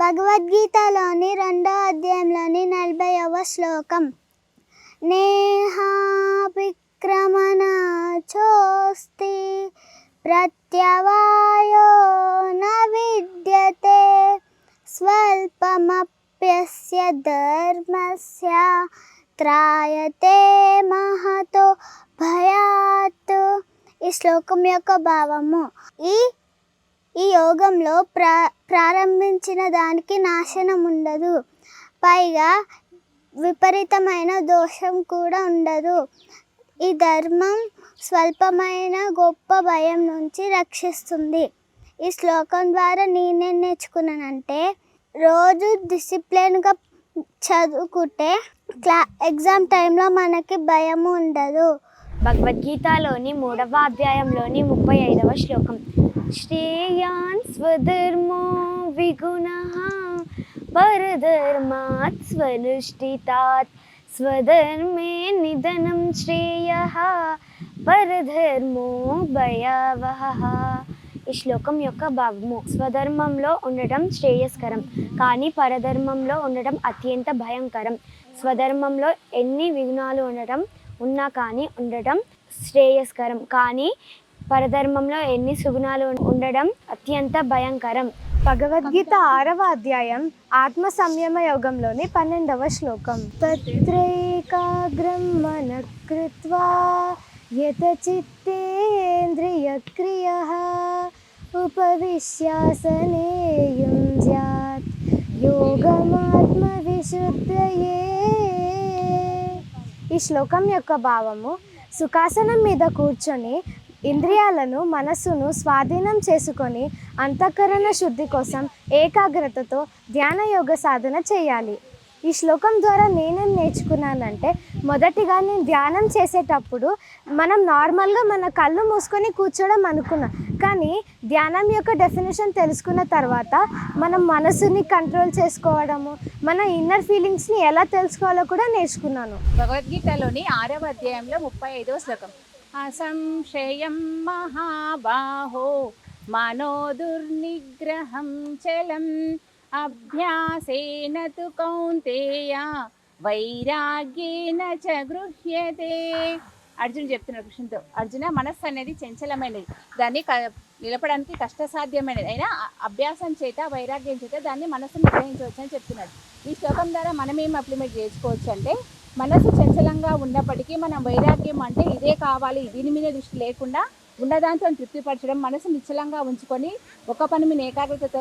భగవద్గీతలోని రెండో అధ్యాయంలోని నలభైవ శ్లోకం. నేహాభిక్రమణ చోస్తి ప్రత్యవాయో న విద్యతే స్వల్పమప్యస్య ధర్మస్య త్రాయతే మహతో భయాత్. ఈ శ్లోకం యొక్క భావము ఈ ఈ యోగంలో ప్రా ప్రారంభించిన దానికి నాశనం ఉండదు. పైగా విపరీతమైన దోషం కూడా ఉండదు. ఈ ధర్మం స్వల్పమైన గొప్ప భయం నుంచి రక్షిస్తుంది. ఈ శ్లోకం ద్వారా నేనేం నేర్చుకున్నానంటే రోజు డిసిప్లిన్గా చదువుకుంటే క్లా ఎగ్జామ్ టైంలో మనకి భయం ఉండదు. భగవద్గీతలోని మూడవ అధ్యాయంలోని ముప్పై ఐదవ శ్లోకం. శ్రేయాన్ స్వధర్మో విగుణ పరధర్మాత్ స్వనుష్ఠితాత్ స్వధర్మే నిధనం శ్రేయ పరధర్మో భయావహ. ఈ శ్లోకం యొక్క భావము స్వధర్మంలో ఉండటం శ్రేయస్కరం కానీ పరధర్మంలో ఉండటం అత్యంత భయంకరం. స్వధర్మంలో ఎన్ని విఘ్నాలు ఉండటం ఉన్నా కానీ ఉండటం శ్రేయస్కరం. కానీ పరధర్మంలో ఎన్ని సుగుణాలు ఉండడం అత్యంత భయంకరం. భగవద్గీత ఆరవ అధ్యాయం ఆత్మ సంయమ యోగంలోని పన్నెండవ శ్లోకం. తత్రైకాగ్రం మన కృత్వా యత ఉపవిశ్యాసనే యుంజాత్ యోగమాత్మ విశుద్ధయే ఈ శ్లోకం యొక్క భావము సుఖాసనం మీద కూర్చొని ఇంద్రియాలను మనస్సును స్వాధీనం చేసుకొని అంతఃకరణ శుద్ధి కోసం ఏకాగ్రతతో ధ్యాన యోగ సాధన చేయాలి. ఈ శ్లోకం ద్వారా నేనేం నేర్చుకున్నానంటే మొదటిగా నేను ధ్యానం చేసేటప్పుడు మనం నార్మల్గా మన కళ్ళు మూసుకొని కూర్చోవడం అనుకున్నాం. కానీ ధ్యానం యొక్క డెఫినేషన్ తెలుసుకున్న తర్వాత మనం మనసుని కంట్రోల్ చేసుకోవడము మన ఇన్నర్ ఫీలింగ్స్ని ఎలా తెలుసుకోవాలో కూడా నేర్చుకున్నాను. భగవద్గీతలోని ఆరవ అధ్యాయంలో ముప్పై ఐదవ శ్లోకం. అసంశయం మహాబాహో మనో దుర్నిగ్రహం చలం అభ్యాసేన తు కౌంతేయ వైరాగ్యేన చ గృహ్యతే. అర్జున్ చెప్తున్నాడు కృష్ణుతో అర్జున మనస్సు అనేది చంచలమైనది. దాన్ని క- నిలపడానికి కష్టసాధ్యమైనది. అయినా అభ్యాసం చేత వైరాగ్యం చేత దాన్ని మనస్సును నిర్వహించవచ్చు అని చెప్తున్నాడు. ఈ శ్లోకం ద్వారా మనం ఏం అప్లిమెంట్ చేసుకోవచ్చు అంటే మనసు చంచలంగా ఉన్నప్పటికీ మనం వైరాగ్యం అంటే ఇదే కావాలి దీని మీద దృష్టి లేకుండా ఉన్నదాంతో తృప్తిపరచడం మనసు నిశ్చలంగా ఉంచుకొని ఒక పని మీద ఏకాగ్రత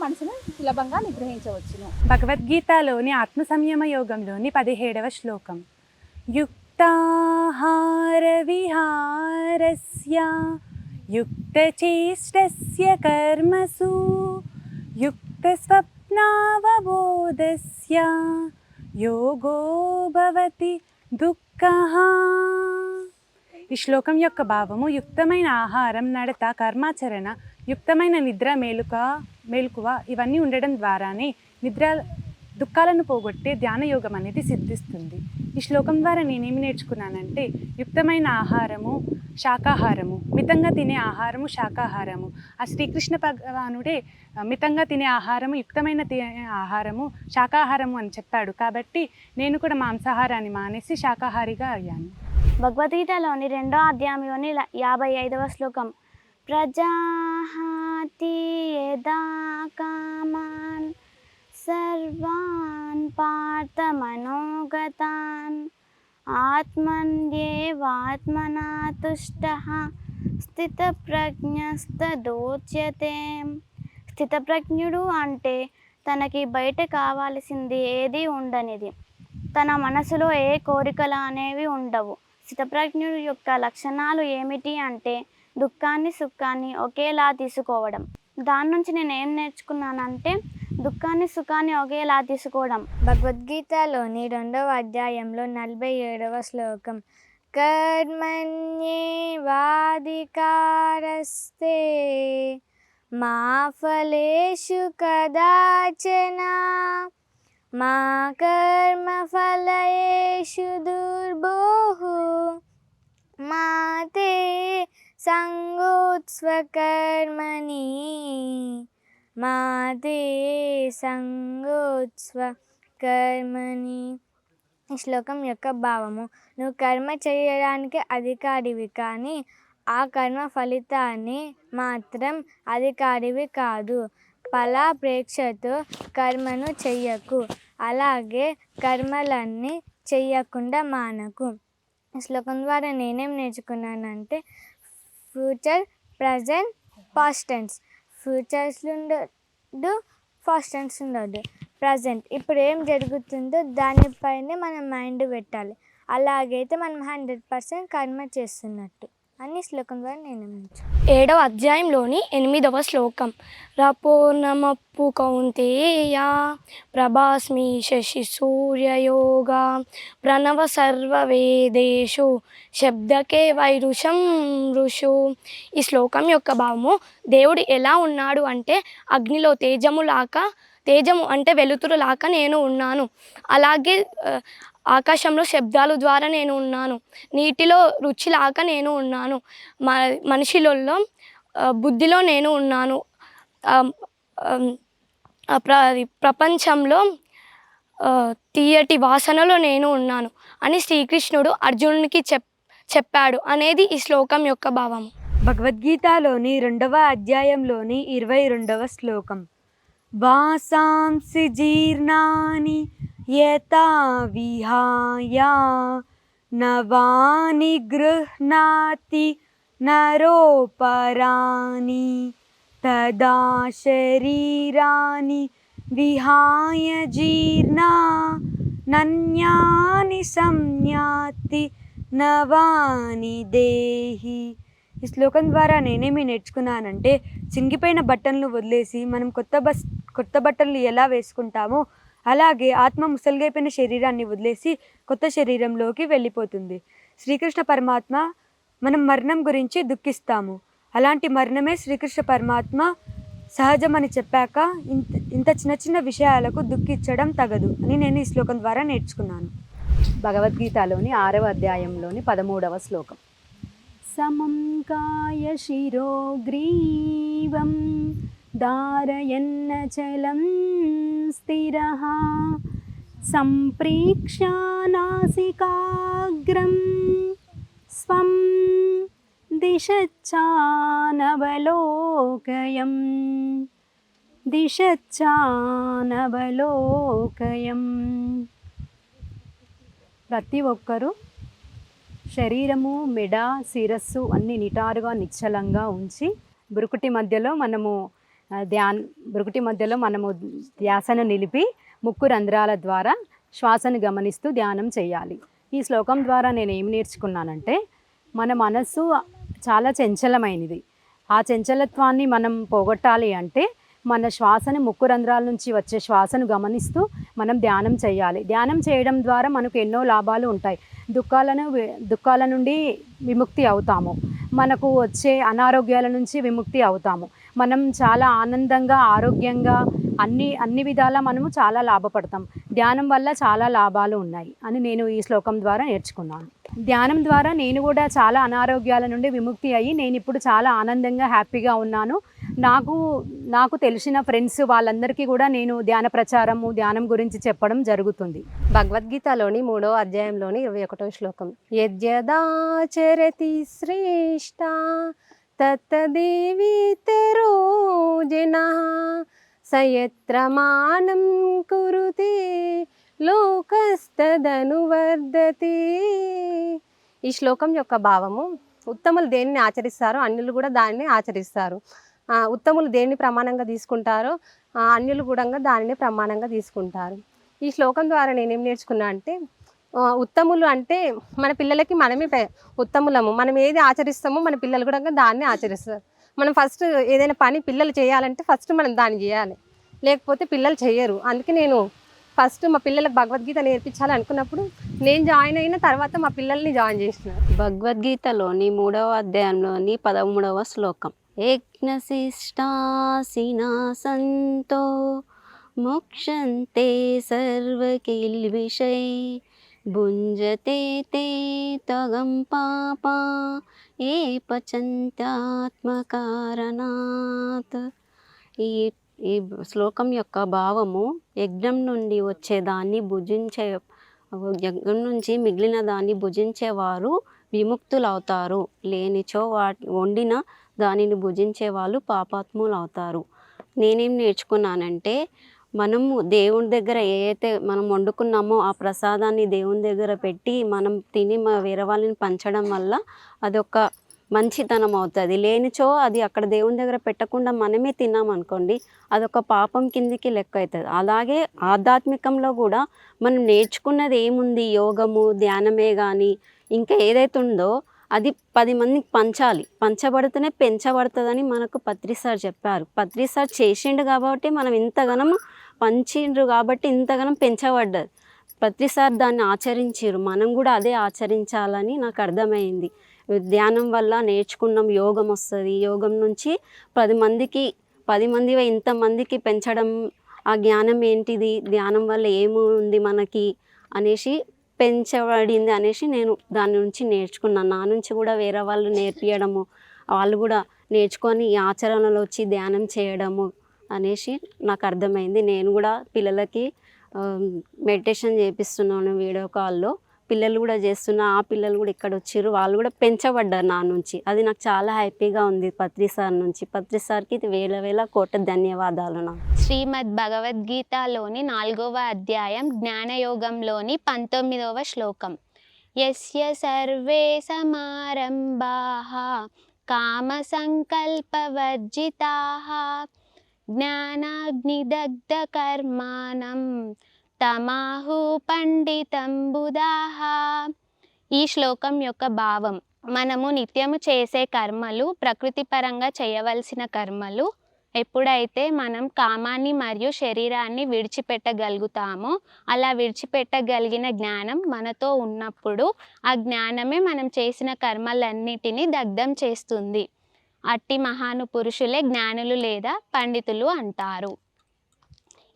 మనసును సులభంగా నిగ్రహించవచ్చును భగవద్గీతలోని ఆత్మ సంయమ యోగంలోని పదిహేడవ శ్లోకం. యుక్ విహారస్య యుక్తచేష్టస్య కర్మసు యుక్త యోగో భవతి దుఃఖ. ఈ శ్లోకం యొక్క భావము యుక్తమైన ఆహారం నడత కర్మాచరణ యుక్తమైన నిద్ర మేలుక మేలుకువ ఇవన్నీ ఉండడం ద్వారానే నిద్ర దుఃఖాలను పోగొట్టే ధ్యాన యోగం అనేది సిద్ధిస్తుంది. ఈ శ్లోకం ద్వారా నేనేమి నేర్చుకున్నానంటే యుక్తమైన ఆహారము శాకాహారము మితంగా తినే ఆహారము శాకాహారము. ఆ శ్రీకృష్ణ భగవానుడే మితంగా తినే ఆహారము యుక్తమైన తినే ఆహారము శాకాహారము అని చెప్పాడు. కాబట్టి నేను కూడా మాంసాహారాన్ని మానేసి శాకాహారిగా అయ్యాను. భగవద్గీతలోని రెండో అధ్యాయంలోని యాభై ఐదవ శ్లోకం ప్రజాహాతి యదా కామాన్ సర్వాన్ పార్థ మనోగతాన్ ఆత్మన్యేవాత్మనా తుష్ట స్థితప్రజ్ఞస్తదోచ్యతే స్థితప్రజ్ఞుడు అంటే తనకి బయట కావాల్సింది ఏది ఉండనిది। తన మనసులో ఏ కోరికలు అనేవి ఉండవు। స్థితప్రజ్ఞుడు యొక్క లక్షణాలు ఏమిటి అంటే దుఃఖాన్ని సుఖాన్ని ఒకేలా తీసుకోవడం। దాని నుంచి నేను ఏం నేర్చుకున్నానంటే దుఃఖాన్ని సుఖాన్ని ఒకేలా తీసుకోవడం. భగవద్గీతలోని రెండవ అధ్యాయంలో నలభై ఏడవ శ్లోకం కర్మణ్యేవాధికారస్తే మా ఫలేషు కదాచన మా కర్మఫలయేషు దుర్బోహు మా తే సంగోత్స్వకర్మణి మాతే సంగోత్స్వ కర్మని. ఈ శ్లోకం యొక్క భావము నువ్వు కర్మ చేయడానికి అధికారివి కానీ ఆ కర్మ ఫలితాన్ని మాత్రం అధికారివి కాదు. ఫలాపేక్షతో కర్మను చెయ్యకు. అలాగే కర్మలన్నీ చెయ్యకుండా మానకు. శ్లోకం ద్వారా నేనేం నేర్చుకున్నానంటే ఫ్యూచర్ ప్రజెంట్ పాస్టెన్స్ ఫ్యూచర్స్లో ఉండదు ఫాస్ట్ టెన్స్ ఉండదు ప్రజెంట్ ఇప్పుడు ఏం జరుగుతుందో దానిపైనే మనం మైండ్ పెట్టాలి. అలాగైతే మనం హండ్రెడ్ పర్సెంట్ కర్మ చేస్తున్నట్టు. అని శ్లోకం ద్వారా నేను ఏడవ అధ్యాయంలోని ఎనిమిదవ శ్లోకం. రపోర్ణమప్పు కౌంతేయ ప్రభాస్మి శశి సూర్యయోగా ప్రణవ సర్వవేదేషు శబ్దకే వైరుషం ఋషు. ఈ శ్లోకం యొక్క భావము దేవుడు ఎలా ఉన్నాడు అంటే అగ్నిలో తేజములాక తేజము అంటే వెలుతురులాక నేను ఉన్నాను. అలాగే ఆకాశంలో శబ్దాలు ద్వారా నేను ఉన్నాను. నీటిలో రుచిలాక నేను ఉన్నాను. మ మనుషులలో బుద్ధిలో నేను ఉన్నాను. ప్ర ప్రపంచంలో తీయటి వాసనలో నేను ఉన్నాను అని శ్రీకృష్ణుడు అర్జునునికి చెప్ చెప్పాడు అనేది ఈ శ్లోకం యొక్క భావం భగవద్గీతలోని రెండవ అధ్యాయంలోని ఇరవై రెండవ శ్లోకం. వాసాంసి జీర్ణాని యథా విహాయ నవాని गृह्णाति నరోపరాని తదా శరీరాని विहाय जीर्णा నన్యాని సంజ్ఞాతి నవాని దేహి. ఈ శ్లోకం ద్వారా నేనేమి నేర్చుకున్నానంటే చింగిపోయిన బట్టలను వదిలేసి మనం కొత్త బస్ కొత్త బట్టలు ఎలా వేసుకుంటామో అలాగే ఆత్మ ముసలిగైపోయిన శరీరాన్ని వదిలేసి కొత్త శరీరంలోకి వెళ్ళిపోతుంది. శ్రీకృష్ణ పరమాత్మ మనం మరణం గురించి దుఃఖిస్తాము. అలాంటి మరణమే శ్రీకృష్ణ పరమాత్మ సహజమని చెప్పాక ఇంత ఇంత చిన్న చిన్న విషయాలకు దుఃఖించడం తగదు అని నేను ఈ శ్లోకం ద్వారా నేర్చుకున్నాను. భగవద్గీతలోని ఆరవ అధ్యాయంలోని పదమూడవ శ్లోకం. సమం కాయ శిరో గ్రీవం ధారయన్నచలం స్థిర సంప్రీక్షానాసికాగ్రం స్వం దిశచ్చానవలోకయం దిశచ్చానవలోకయం ప్రతి ఒక్కరూ శరీరము మెడ శిరస్సు అన్ని నిటారుగా నిశ్చలంగా ఉంచి బురుకుటి మధ్యలో మనము ధ్యాన్ బురుకుటి మధ్యలో మనము ధ్యాసను నిలిపి ముక్కు రంధ్రాల ద్వారా శ్వాసను గమనిస్తూ ధ్యానం చేయాలి. ఈ శ్లోకం ద్వారా నేను ఏం నేర్చుకున్నానంటే మన మనస్సు చాలా చంచలమైనది. ఆ చంచలత్వాన్ని మనం పోగొట్టాలి అంటే మన శ్వాసను ముక్కు రంధ్రాల నుంచి వచ్చే శ్వాసను గమనిస్తూ మనం ధ్యానం చేయాలి. ధ్యానం చేయడం ద్వారా మనకు ఎన్నో లాభాలు ఉంటాయి. దుఃఖాలను దుఃఖాల నుండి విముక్తి అవుతాము. మనకు వచ్చే అనారోగ్యాల నుంచి విముక్తి అవుతాము. మనం చాలా ఆనందంగా ఆరోగ్యంగా అన్ని అన్ని విధాల మనము చాలా లాభపడతాం. ధ్యానం వల్ల చాలా లాభాలు ఉన్నాయి అని నేను ఈ శ్లోకం ద్వారా నేర్చుకున్నాను. ధ్యానం ద్వారా నేను కూడా చాలా అనారోగ్యాల నుండి విముక్తి అయ్యి నేను ఇప్పుడు చాలా ఆనందంగా హ్యాపీగా ఉన్నాను. నాకు నాకు తెలిసిన ఫ్రెండ్స్ వాళ్ళందరికీ కూడా నేను ధ్యాన ప్రచారము ధ్యానం గురించి చెప్పడం జరుగుతుంది. భగవద్గీతలోని మూడో అధ్యాయంలోని ఇరవై ఒకటో శ్లోకం. యద్యదాచరతి శ్రేష్ట తత్తదేవీతరో జన సయత్ర మానం కురుతే లోకస్తదనువర్ధతి ఈ శ్లోకం యొక్క భావము ఉత్తములు దేనిని ఆచరిస్తారో అన్యులు కూడా దానిని ఆచరిస్తారు. ఉత్తములు దేన్ని ప్రమాణంగా తీసుకుంటారో అన్యులు కూడా దానిని ప్రమాణంగా తీసుకుంటారు. ఈ శ్లోకం ద్వారా నేనేం నేర్చుకున్నా అంటే ఉత్తములు అంటే మన పిల్లలకి మనమే ఉత్తములము. మనం ఏది ఆచరిస్తామో మన పిల్లలు కూడా దాన్ని ఆచరిస్తారు. మనం ఫస్ట్ ఏదైనా పని పిల్లలు చేయాలంటే ఫస్ట్ మనం దాన్ని చేయాలి. లేకపోతే పిల్లలు చేయరు. అందుకే నేను ఫస్ట్ మా పిల్లలకు భగవద్గీత నేర్పించాలి అనుకున్నప్పుడు నేను జాయిన్ అయిన తర్వాత మా పిల్లల్ని జాయిన్ చేసిన. భగవద్గీతలోని మూడవ అధ్యాయంలోని పదమూడవ శ్లోకం. యజ్ఞశిష్టాసిన సంతో మోక్షంతే సర్వకిల్విషై భుంజతే తే తగం పాపా ఏ పచంత్యాత్మకారణాత్ ఈ ఈ శ్లోకం యొక్క భావము యజ్ఞం నుండి వచ్చేదాన్ని భుజించే యజ్ఞం నుంచి మిగిలిన దాన్ని భుజించేవారు విముక్తులవుతారు. లేనిచో వాటి వండిన దానిని భుజించే వాళ్ళు పాపాత్ములు అవుతారు నేనేం నేర్చుకున్నానంటే మనము దేవుని దగ్గర ఏదైతే మనం వండుకున్నామో ఆ ప్రసాదాన్ని దేవుని దగ్గర పెట్టి మనం తిని మా వేరే వాళ్ళని పంచడం వల్ల అదొక మంచితనం అవుతుంది. లేనిచో అది అక్కడ దేవుని దగ్గర పెట్టకుండా మనమే తిన్నామనుకోండి అదొక పాపం కిందికి లెక్క అవుతుంది అలాగే ఆధ్యాత్మికంలో కూడా మనం నేర్చుకున్నది ఏముంది? యోగము ధ్యానమే కానీ ఇంకా ఏదైతే ఉందో అది పది మందికి పంచాలి. పంచబడితేనే పెంచబడుతుందని మనకు పత్రి సార్ చెప్పారు. పత్రి సార్ చేసిండు కాబట్టి మనం ఇంతగానము పంచిండ్రు కాబట్టి ఇంతగానం పెంచబడ్డది. ప్రతిసారి దాన్ని ఆచరించారు మనం కూడా అదే ఆచరించాలని నాకు అర్థమైంది. ధ్యానం వల్ల నేర్చుకున్నాం యోగం వస్తుంది. యోగం నుంచి పది మందికి పది మంది ఇంతమందికి పెంచడం ఆ జ్ఞానం ఏంటిది? ధ్యానం వల్ల ఏముంది మనకి? అనేసి పెంచబడింది అనేసి నేను దాని నుంచి నేర్చుకున్నాను నా నుంచి కూడా వేరే వాళ్ళు నేర్పించడము వాళ్ళు కూడా నేర్చుకొని ఆచరణలో వచ్చి ధ్యానం చేయడము అనేసి నాకు అర్థమైంది. నేను కూడా పిల్లలకి మెడిటేషన్ చేపిస్తున్నాను వీడియో కాల్లో. పిల్లలు కూడా చేస్తున్న ఆ పిల్లలు కూడా ఇక్కడ వచ్చారు వాళ్ళు కూడా పెంచబడ్డారు నా నుంచి. అది నాకు చాలా హ్యాపీగా ఉంది పత్రి సార్ నుంచి. పత్రి సార్కి ఇది వేల వేల కోట ధన్యవాదాలు నాకు శ్రీమద్ భగవద్గీతలోని నాలుగవ అధ్యాయం జ్ఞానయోగంలోని పంతొమ్మిదవ శ్లోకం. యస్య సర్వే సమారంభా కామ సంకల్పవర్జితా జ్ఞానాగ్నిదగ్ధ కర్మాణం తమాహు పండితంబుదాహ ఈ శ్లోకం యొక్క భావం మనము నిత్యము చేసే కర్మలు ప్రకృతి పరంగా చేయవలసిన కర్మలు ఎప్పుడైతే మనం కామాన్ని మరియు శరీరాన్ని విడిచిపెట్టగలుగుతామో అలా విడిచిపెట్టగలిగిన జ్ఞానం మనతో ఉన్నప్పుడు ఆ జ్ఞానమే మనం చేసిన కర్మలన్నిటినీ దగ్ధం చేస్తుంది. అట్టి మహాను పురుషులే జ్ఞానులు లేదా పండితులు అంటారు.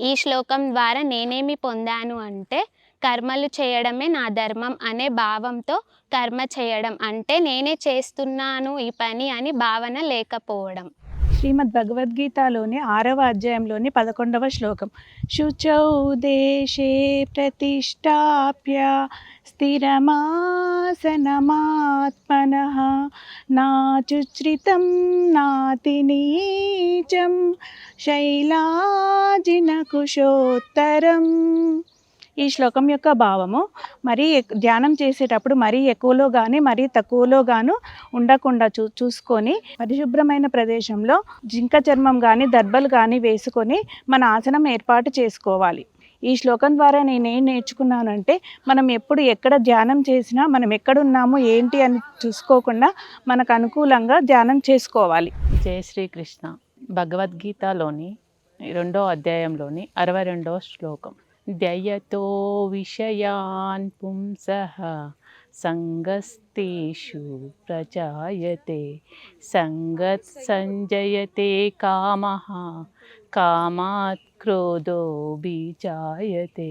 ఈ శ్లోకం ద్వారా నేనేమి పొందాను అంటే కర్మలు చేయడమే నా ధర్మం అనే భావంతో కర్మ చేయడం అంటే నేనే చేస్తున్నాను ఈ పని అని భావన లేకపోవడం. శ్రీమద్ భగవద్గీతలోని ఆరవ అధ్యాయంలోని పదకొండవ శ్లోకం శుచౌ దేశే ప్రతిష్టాప్య స్థిరమాసనమాత్మన నాచుచ్రితం నాతి నీచం శైలాజిన కుశోత్తరం ఈ శ్లోకం యొక్క భావము మరీ ధ్యానం చేసేటప్పుడు మరీ ఎక్కువలో కానీ మరీ తక్కువలో గాను ఉండకుండా చూ చూసుకొని పరిశుభ్రమైన ప్రదేశంలో జింక చర్మం కానీ దర్బలు కానీ వేసుకొని మన ఆసనం ఏర్పాటు చేసుకోవాలి. ఈ శ్లోకం ద్వారా నేనేం నేర్చుకున్నానంటే మనం ఎప్పుడు ఎక్కడ ధ్యానం చేసినా మనం ఎక్కడున్నామో ఏంటి అని చూసుకోకుండా మనకు అనుకూలంగా ధ్యానం చేసుకోవాలి. జయ శ్రీకృష్ణ. భగవద్గీతలోని రెండో అధ్యాయంలోని అరవై రెండో శ్లోకం. దయతో విషయాన్ పుంసః సంగస్తేషు ప్రజాయతే సంగత్ సంజయతే కామ కామాత్ క్రోధో బీజాయతే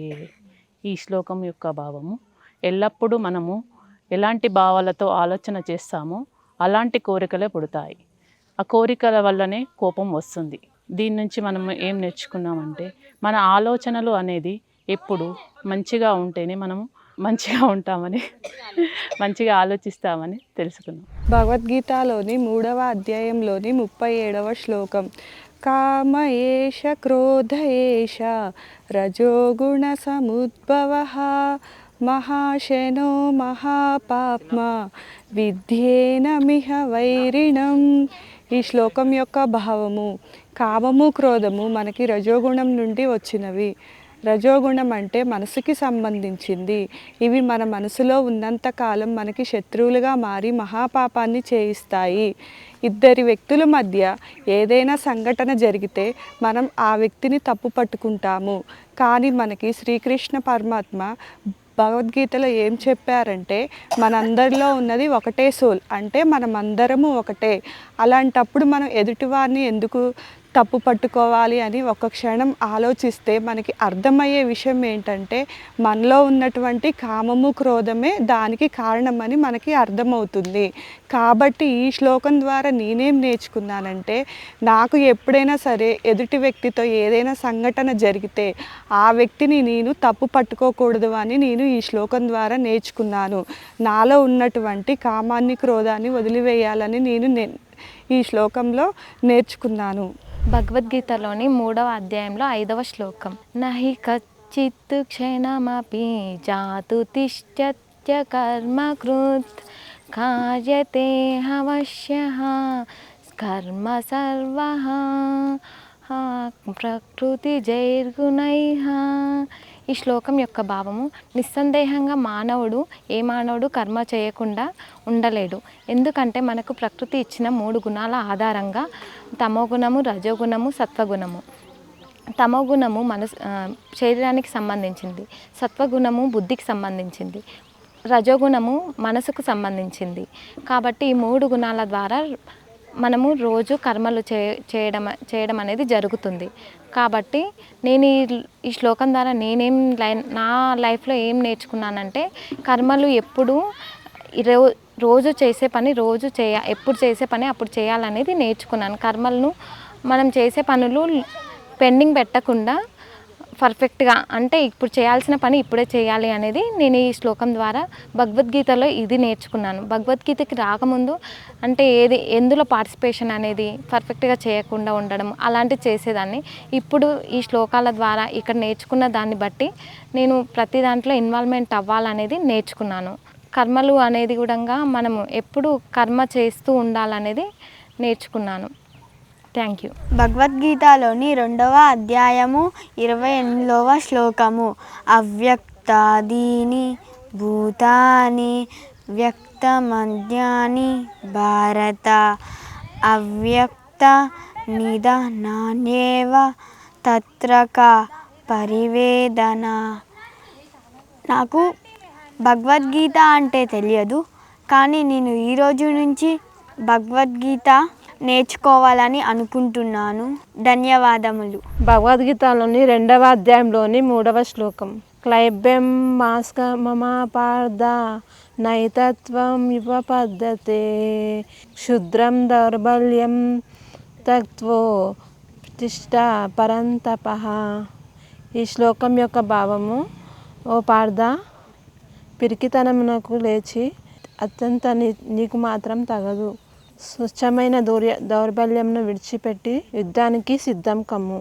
ఈ శ్లోకం యొక్క భావము. ఎల్లప్పుడూ మనము ఎలాంటి భావాలతో ఆలోచన చేస్తామో అలాంటి కోరికలే పుడతాయి. ఆ కోరికల వల్లనే కోపం వస్తుంది. దీని నుంచి మనం ఏం నేర్చుకున్నామంటే మన ఆలోచనలు అనేది ఎప్పుడు మంచిగా ఉంటేనే మనము మంచిగా ఉంటామని మంచిగా ఆలోచిస్తామని తెలుసుకున్నాం. భగవద్గీతలోని మూడవ అధ్యాయంలోని ముప్పై ఏడవ శ్లోకం. కామ ఏష క్రోధ ఏష రజోగుణ సముద్భవ మహాశనో మహాపాప్మ విద్యేనమిహ వైరిణం ఈ శ్లోకం యొక్క భావము కామము క్రోధము మనకి రజోగుణం నుండి వచ్చినవి. రజోగుణం అంటే మనసుకి సంబంధించింది. ఇవి మన మనసులో ఉన్నంత కాలం మనకి శత్రువులుగా మారి మహాపాపాన్ని చేయిస్తాయి. ఇద్దరి వ్యక్తుల మధ్య ఏదైనా సంఘటన జరిగితే మనం ఆ వ్యక్తిని తప్పు పట్టుకుంటాము. కానీ మనకి శ్రీకృష్ణ పరమాత్మ భగవద్గీతలో ఏం చెప్పారంటే మనందరిలో ఉన్నది ఒకటే సోల్ అంటే మనమందరము ఒకటే. అలాంటప్పుడు మనం ఎదుటివారిని ఎందుకు తప్పు పట్టుకోవాలి అని ఒక క్షణం ఆలోచిస్తే మనకి అర్థమయ్యే విషయం ఏంటంటే మనలో ఉన్నటువంటి కామము క్రోధమే దానికి కారణమని మనకి అర్థమవుతుంది. కాబట్టి ఈ శ్లోకం ద్వారా నేనేం నేర్చుకున్నానంటే నాకు ఎప్పుడైనా సరే ఎదుటి వ్యక్తితో ఏదైనా సంఘటన జరిగితే ఆ వ్యక్తిని నేను తప్పు పట్టుకోకూడదు అని నేను ఈ శ్లోకం ద్వారా నేర్చుకున్నాను. నాలో ఉన్నటువంటి కామాన్ని క్రోధాన్ని వదిలివేయాలని నేను ఈ శ్లోకంలో నేర్చుకున్నాను. భగవద్గీతలోని మూడవ అధ్యాయంలో ఐదవ శ్లోకం. నహి కచ్చిత్ క్షణమపి జాతు తిష్టత్య కర్మ కృత్ కార్యతే అవశ్య కర్మ సర్వ ప్రకృతి జైర్గుణై ఈ శ్లోకం యొక్క భావము నిస్సందేహంగా మానవుడు ఏ మానవుడు కర్మ చేయకుండా ఉండలేడు. ఎందుకంటే మనకు ప్రకృతి ఇచ్చిన మూడు గుణాల ఆధారంగా తమోగుణము రజోగుణము సత్వగుణము. తమోగుణము మనసు శరీరానికి సంబంధించింది. సత్వగుణము బుద్ధికి సంబంధించింది. రజోగుణము మనసుకు సంబంధించింది. కాబట్టి ఈ మూడు గుణాల ద్వారా మనము రోజు కర్మలు చే చేయడం చేయడం అనేది జరుగుతుంది. కాబట్టి నేను ఈ ఈ శ్లోకం ద్వారా నేనేం లై నా లైఫ్లో ఏం నేర్చుకున్నానంటే కర్మలు ఎప్పుడు రో రోజు చేసే పని రోజు చేయ ఎప్పుడు చేసే పని అప్పుడు చేయాలనేది నేర్చుకున్నాను. కర్మలను మనం చేసే పనులు పెండింగ్ పెట్టకుండా పర్ఫెక్ట్గా అంటే ఇప్పుడు చేయాల్సిన పని ఇప్పుడే చేయాలి అనేది నేను ఈ శ్లోకం ద్వారా భగవద్గీతలో ఇది నేర్చుకున్నాను. భగవద్గీతకి రాకముందు అంటే ఏది ఎందులో పార్టిసిపేషన్ అనేది పర్ఫెక్ట్గా చేయకుండా ఉండడం అలాంటి చేసేదాన్ని. ఇప్పుడు ఈ శ్లోకాల ద్వారా ఇక్కడ నేర్చుకున్న దాన్ని బట్టి నేను ప్రతి దాంట్లో ఇన్వాల్వ్మెంట్ అవ్వాలనేది నేర్చుకున్నాను. కర్మలు అనేది కూడా మనము ఎప్పుడు కర్మ చేస్తూ ఉండాలనేది నేర్చుకున్నాను. థ్యాంక్ యూ భగవద్గీతలోని రెండవ అధ్యాయము ఇరవై ఎనిమిదవ శ్లోకము. అవ్యక్తాదీని భూతాని వ్యక్తమజ్ఞాని భారత. అవ్యక్త నిధనాన్యేవ తత్రక పరివేదన. నాకు భగవద్గీత అంటే తెలియదు కానీ నేను ఈరోజు నుంచి భగవద్గీత నేర్చుకోవాలని అనుకుంటున్నాను. ధన్యవాదములు. భగవద్గీతలోని రెండవ అధ్యాయంలోని మూడవ శ్లోకం. క్లైబ్యం మాస్క మమ పార్థ నైతత్వం యువ పద్ధతే. క్షుద్రం దౌర్బల్యం తత్వో ప్రతిష్ట పరంతప. ఈ శ్లోకం యొక్క భావము ఓ పార్థ పిరికితనమునకు లేచి అత్యంత నీ నీకు మాత్రం తగదు. స్వచ్ఛమైన దౌర్య దౌర్బల్యంను విడిచిపెట్టి యుద్ధానికి సిద్ధం కమ్ము.